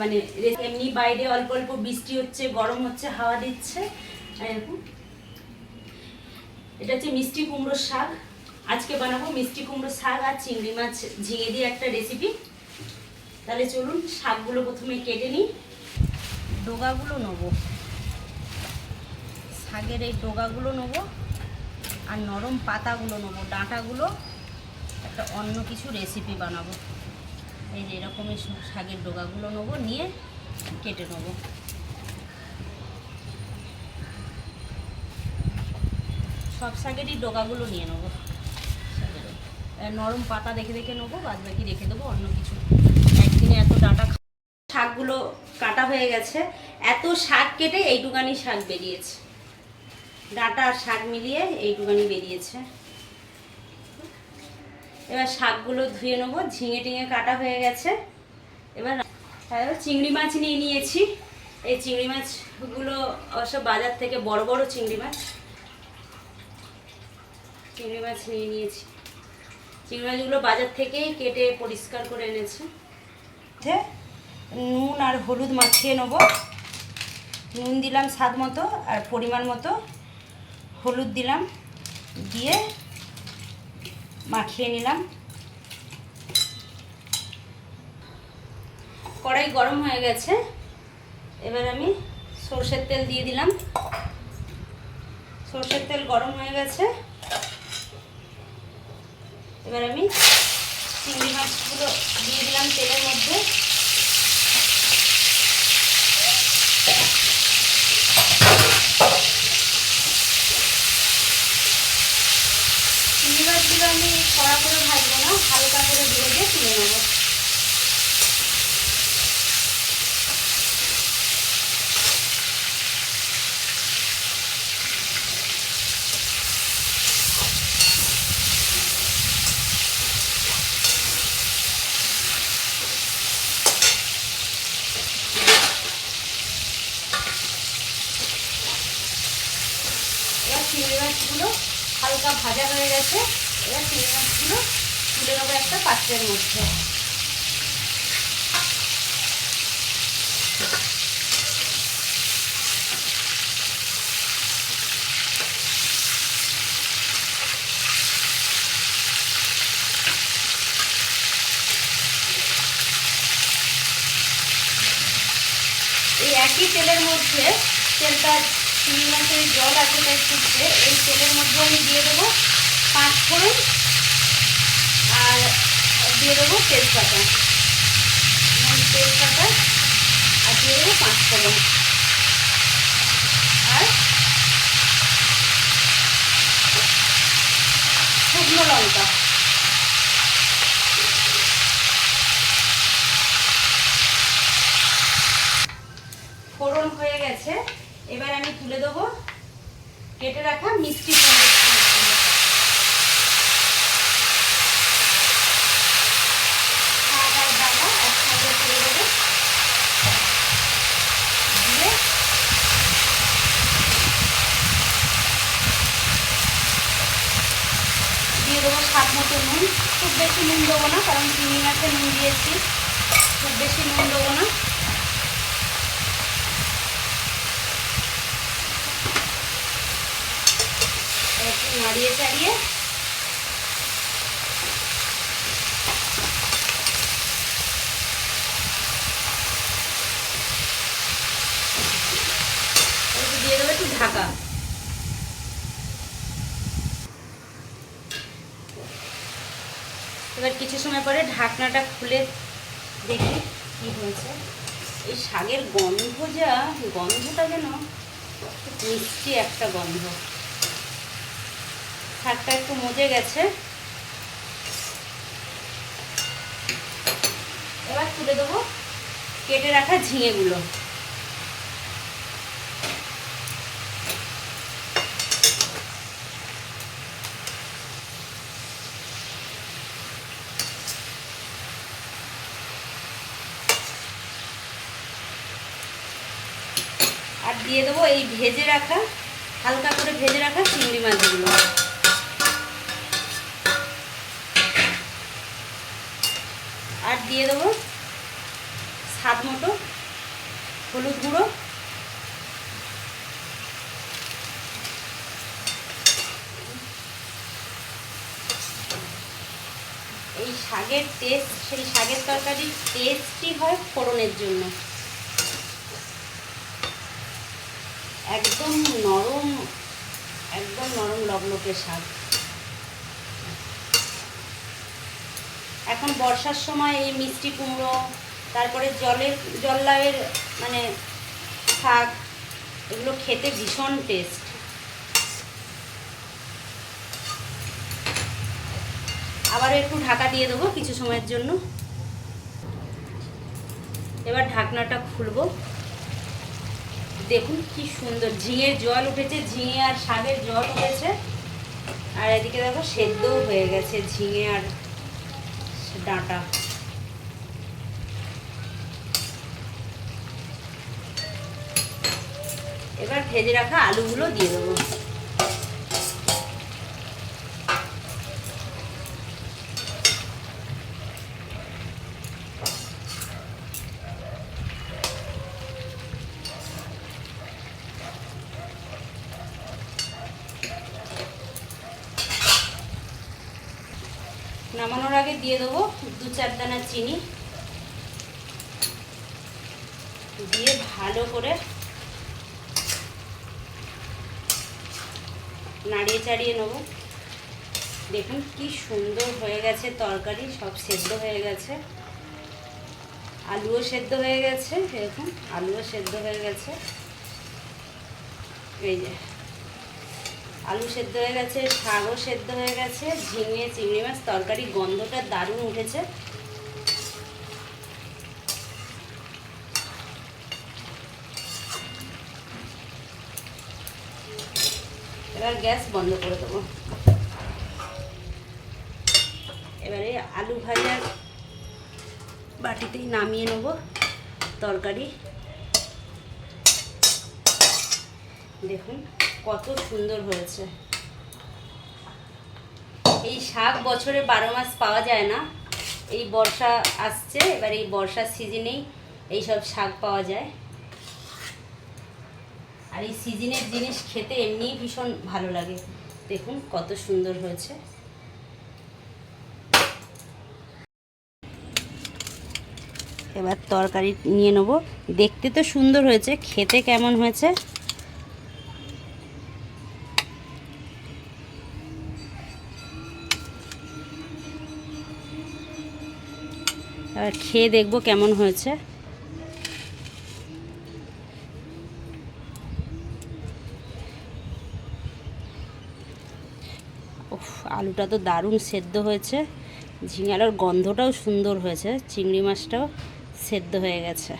মানে এমনি বাইরে অল্প অল্প বৃষ্টি হচ্ছে, গরম হচ্ছে, হাওয়া দিচ্ছে। এরকম। এটা হচ্ছে মিষ্টি কুমড়োর শাক। আজকে বানাবো মিষ্টি কুমড়োর শাক আর চিংড়ি মাছ ঝিঙে দিয়ে একটা রেসিপি তাহলে চলুন শাকগুলো প্রথমে কেটে নিই। ডোগাগুলো নেব। শাকের এই ডোগাগুলো নেব আর নরম পাতাগুলো নেব। ডাঁটাগুলো একটা অন্য কিছু রেসিপি বানাবো। এই যে এরকমই শাকের ডোগাগুলো নেব, নিয়ে কেটে নেব। সব শাকেরই ডোগাগুলো নিয়ে নেব। নরম পাতা দেখে দেখে নেব বাদ বাকি রেখে দেবো, অন্য কিছু। একদিনে এত ডাঁটা শাকগুলো কাটা হয়ে গেছে, এত শাক কেটে এইটুকানি শাক বেরিয়েছে। ডাঁটা আর শাক মিলিয়ে এইটুকানি বেরিয়েছে। এবার শাকগুলো ধুয়ে নেব। ঝিঙে টিঙে কাটা হয়ে গেছে। এবার এবার চিংড়ি মাছ নিয়ে নিয়েছি। এই চিংড়ি মাছগুলো অবশ্য বাজার থেকে বড় বড় চিংড়ি মাছ। চিংড়ি মাছ নিয়ে নিয়েছি। চিংড়ি মাছগুলো বাজার থেকেই কেটে পরিষ্কার করে এনেছে। নুন আর হলুদ মাখিয়ে নেব। নুন দিলাম স্বাদ মতো আর পরিমাণ মতো। হলুদ দিলাম। দিয়ে মাখিয়ে নিলাম। কড়াই গরম হয়ে গেছে। এবার আমি সর্ষের তেল দিয়ে দিলাম। সর্ষের তেল গরম হয়ে গেছে। এবার আমি চিংড়ি মাছগুলো দিয়ে দিলাম তেলের মধ্যে চিংড়ি মাছগুলো আমি কড়া করে ভাজবো না হালকা করে ভেজে তুলে নেব। চিংড়ি মাছগুলো হালকা ভাজা হয়ে গেছে। এবার চিংড়ি মাছগুলো তুলে নেব একটা পাত্রের মধ্যে। এই একই তেলের মধ্যে তেলটা চিংড়ি মাছের জল আছে তাই ফুটছে। এই তেলের মধ্যে আমি দিয়ে দেবো পাঁচ ফোড়ন দিয়ে দেবো তেজপাতা। তেজপাতা আর দিয়ে দেবো পাঁচ ফোড়ন আর শুকনো লঙ্কা। ফোড়ন হয়ে গেছে। এবার আমি তুলে দেবো কেটে রাখা মিষ্টি কুমড়ো শাকগুলো। শাক আর ডাটা একসাথে তুলে দেবো দিয়ে দিয়ে দেবো স্বাদ মতো নুন। খুব বেশি নুন দেবো না, কারণ চিনি মাছে নুন দিয়েছি। খুব বেশি নুন দেবো না। নাড়িয়ে চাড়িয়ে একটু দিয়ে দেবো একটু ঢাকা এবার কিছু সময় পরে ঢাকনাটা খুলে দেখি কি হয়েছে। এই শাকের গন্ধ যা, গন্ধটা যেন মিষ্টি একটা গন্ধ। শাকটা একটু মজে গেছে। এবার তুলে দেবো কেটে রাখা ঝিঙেগুলো। দিয়ে দেবো এই ভেজে রাখা, হালকা করে ভেজে রাখা চিংড়ি মাছগুলো। আর দিয়ে দেবো স্বাদ মতো হলুদ গুঁড়ো। এই শাকের টেস্ট, সেই শাকের তরকারির টেস্টই হয় ফোড়নের জন্য। একদম নরম একদম নরম লবলকে শাক এখন বর্ষার সময় এই মিষ্টি কুমড়ো, তারপরে জলের, জল্লাইয়ের মানে শাক, এগুলো খেতে ভীষণ টেস্ট আবার একটু ঢাকা দিয়ে দেবো কিছু সময়ের জন্য। এবার ঢাকনাটা খুলবো। দেখুন কি সুন্দর ঝিঙের জল উঠেছে, ঝিঙে আর শাকের জল উঠেছে। আর এদিকে দেখো সেদ্ধও হয়ে গেছে ঝিঙে আর ডাঁটা। এবার ভেজে রাখা আলুগুলো দিয়ে দেবো। দিয়ে দেবো দু চার দানা চিনি। দিয়ে ভালো করে নাড়িয়ে চাড়িয়ে নেব। দেখুন কি সুন্দর হয়ে গেছে তরকারি, সব সেদ্ধ হয়ে গেছে। আলুও সেদ্ধ হয়ে গেছে এরকম আলুও সেদ্ধ হয়ে গেছে। এই যে। আলু সেদ্ধ হয়ে গেছে, শাকও সেদ্ধ হয়ে গেছে, ঝিঙে, চিংড়ি মাছ, তরকারি, গন্ধটা দারুণ উঠেছে। এবার গ্যাস বন্ধ করে দেবো। এবারে আলু ভাজার বাটিতেই নামিয়ে নেব তরকারি। দেখুন। কত সুন্দর হয়েছে। এই শাক বছরে বারো মাস পাওয়া যায় না। এই বর্ষা আসছে, এবার এই বর্ষার সিজনেই এইসব শাক পাওয়া যায়। আর এই সিজনের জিনিস খেতে এমনিই ভীষণ ভালো লাগে। দেখুন কত সুন্দর হয়েছে। এবার তরকারি নিয়ে নেব। দেখতে তো সুন্দর হয়েছে, খেতে কেমন হয়েছে? আর খেয়ে দেখব কেমন হয়েছে। আলুটা তো দারুণ সেদ্ধ হয়েছে। ঝিঙালার গন্ধটাও সুন্দর হয়েছে, চিংড়ি মাছটাও সেদ্ধ হয়ে গেছে।